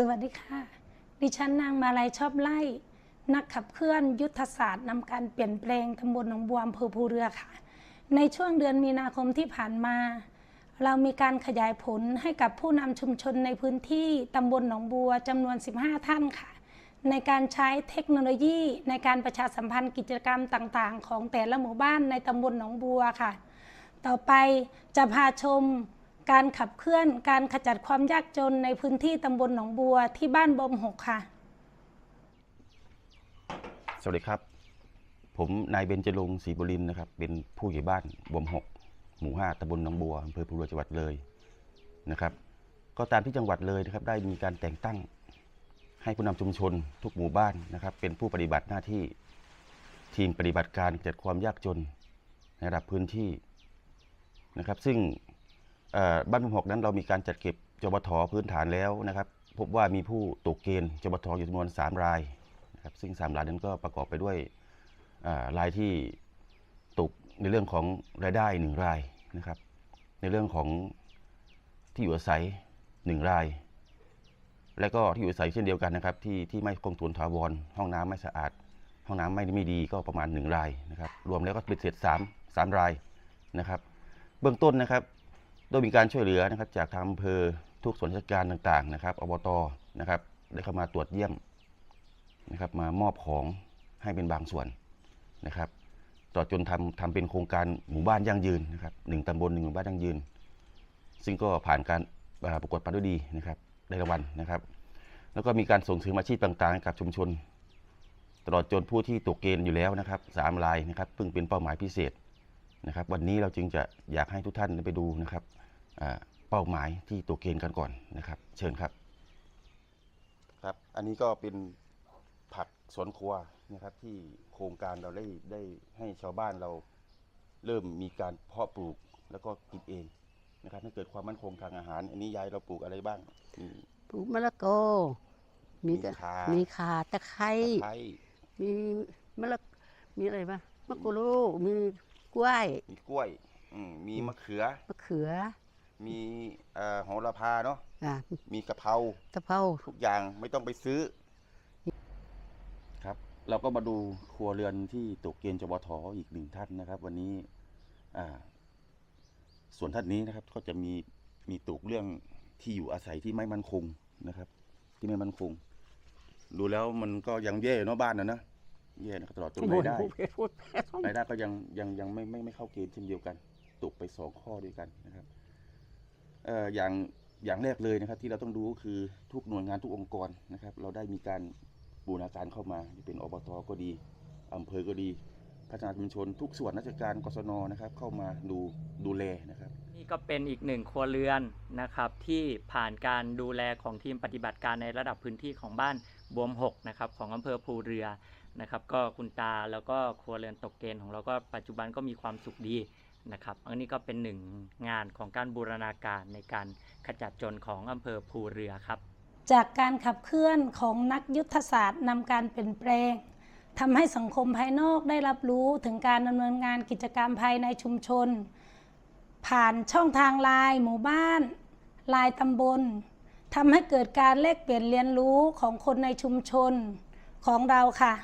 สวัสดีค่ะ ดิฉันนางมาลัยชอบไล่ นักขับเคลื่อนยุทธศาสตร์นำการเปลี่ยนแปลงตำบลหนองบัวอำเภอภูเรือค่ะ ในช่วงเดือนมีนาคมที่ผ่านมา เรามีการขยายผลให้กับผู้นำชุมชนในพื้นที่ตำบลหนองบัวจำนวน 15 ท่านค่ะ ในการใช้เทคโนโลยีในการประชาสัมพันธ์กิจกรรมต่างๆ ของแต่ละหมู่บ้านในตำบลหนองบัวค่ะ ต่อไปจะพาชม การขับเคลื่อนการขจัดความยากจนในพื้นที่ตำบลหนองบัวที่บ้านบอมหกค่ะ สวัสดีครับ ผมนายเบญจรงศรีบุรินทร์นะครับ เป็นผู้ใหญ่บ้านบวมหกหมู่ห้าตำบลหนองบัวอำเภอภูเรือจังหวัดเลยนะครับ ก็ตามที่จังหวัดเลยนะครับ ได้มีการแต่งตั้งให้ผู้นำชุมชนทุกหมู่บ้านนะครับ เป็นผู้ปฏิบัติหน้าที่ทีมปฏิบัติการจัดความยากจนในระดับพื้นที่นะครับ ซึ่ง บ้านบวมหกนั้นเรามีการจัดเก็บจบทพื้นฐานแล้วนะครับ พบว่ามีผู้ตกเกณฑ์จบทอยู่จำนวนสามรายนะครับซึ่งสามรายนั้นก็ประกอบไปด้วยรายที่ตกในเรื่องของรายได้หนึ่งรายนะครับ ในเรื่องของที่อยู่อาศัยหนึ่งราย และก็ที่อยู่อาศัยเช่นเดียวกันนะครับ ที่ที่ไม่คงทนถาวรห้องน้ำไม่สะอาด ห้องน้ำไม่ไม่ดีก็ประมาณหนึ่งรายนะครับ รวมแล้วก็เป็นเศษสามสามรายนะครับ เบื้องต้นนะครับ โดยมีการช่วยเหลือนะครับจากทางอำเภอทุกส่วนราชการต่างๆนะครับอบตนะครับได้เข้ามาตรวจเยี่ยมนะครับมามอบของให้เป็นบางส่วนนะครับต่อจนทำทำเป็นโครงการหมู่บ้านยั่งยืนนะครับหนึ่งตำบลหนึ่งหมู่บ้านยั่งยืน ซึ่งก็ผ่านการประกวดปันด้วยดีนะครับได้รางวัลนะครับ แล้วก็มีการส่งเสริมอาชีพต่างๆ กับชุมชน ตลอดจนผู้ที่ตกเกณฑ์อยู่แล้วนะครับสามรายนะครับเพิ่งเป็นเป้าหมายพิเศษนะครับ วันนี้เราจึงจะอยากให้ทุกท่านไปดูนะครับ เป้าหมายที่ตกเกณฑ์กันก่อนนะครับ เชิญครับ ครับ อันนี้ก็เป็นผักสวนครัวนะครับ ที่โครงการเราได้ได้ให้ชาวบ้านเราเริ่มมีการเพาะปลูกแล้วก็กินเองนะครับให้เกิดความมั่นคงทางอาหาร อันนี้ยายเราปลูกอะไรบ้างมีปลูกมะละกอมีมีกะข่ามีขาตะไคร้ตะไคร้มีมะละมีอะไรบ้างมะกรูดมีกล้วย มีกล้วย อืมมีมะเขือ มะเขือ มีเอ่อโหระพาเนาะอะมีกะเพรา ตะเภา ทุกอย่างไม่ต้องไปซื้อ ครับ เราก็มาดูครัวเรือนที่ตกเกณฑ์จบทอีกหนึ่งท่านนะครับ วันนี้ อ่า ส่วนท่านนี้นะครับ ก็จะมีมีตกเรื่องที่อยู่อาศัยที่ไม่มั่นคงนะครับ ที่ไม่มั่นคง ดูแล้วมันก็ยังแย่เนาะบ้านนะนะแย่นะครับตลอดจนรายได้พูดรายได้ก็ยังยังยังไม่ไม่ไม่เข้าเกณฑ์เช่นเดียวกัน ตกไปสองข้อด้วยกันนะครับเอย่างอย่างแรกเลยนะครับ ที่เราต้องดูก็คือทุกหน่วยงานทุกองค์กรนะครับ เราได้มีการบูรณาการเข้ามาจะเป็นอบตก็ดีอำเภอก็ดีพัฒนาชุมชนทุกส่วนราชการกศนนะครับ เข้ามาดูดูแลนะครับ นี่ก็เป็นอีกหนึ่งครัวเรือนนะครับ ที่ผ่านการดูแลของทีมปฏิบัติการในระดับพื้นที่ของบ้านบวม6นะครับของอำเภอภูเรือนะครับ ก็คุณตาแล้วก็ครัวเรือนตกเกณฑ์ของเราก็ปัจจุบันก็มีความสุขดี นะครับ อันนี้ก็เป็นหนึ่งงานของการบูรณาการในการขจัดจนของอำเภอภูเรือครับ จากการขับเคลื่อนของนักยุทธศาสตร์นำการเปลี่ยนแปลงทำให้สังคมภายนอกได้รับรู้ถึงการดำเนินงานกิจกรรมภายในชุมชน ผ่านช่องทางลน์หมู่บ้านลน์ตำบลทำให้เกิดการแลกเปลี่ยนเรียนรู้ของคนในชุมชนของเราค่ะ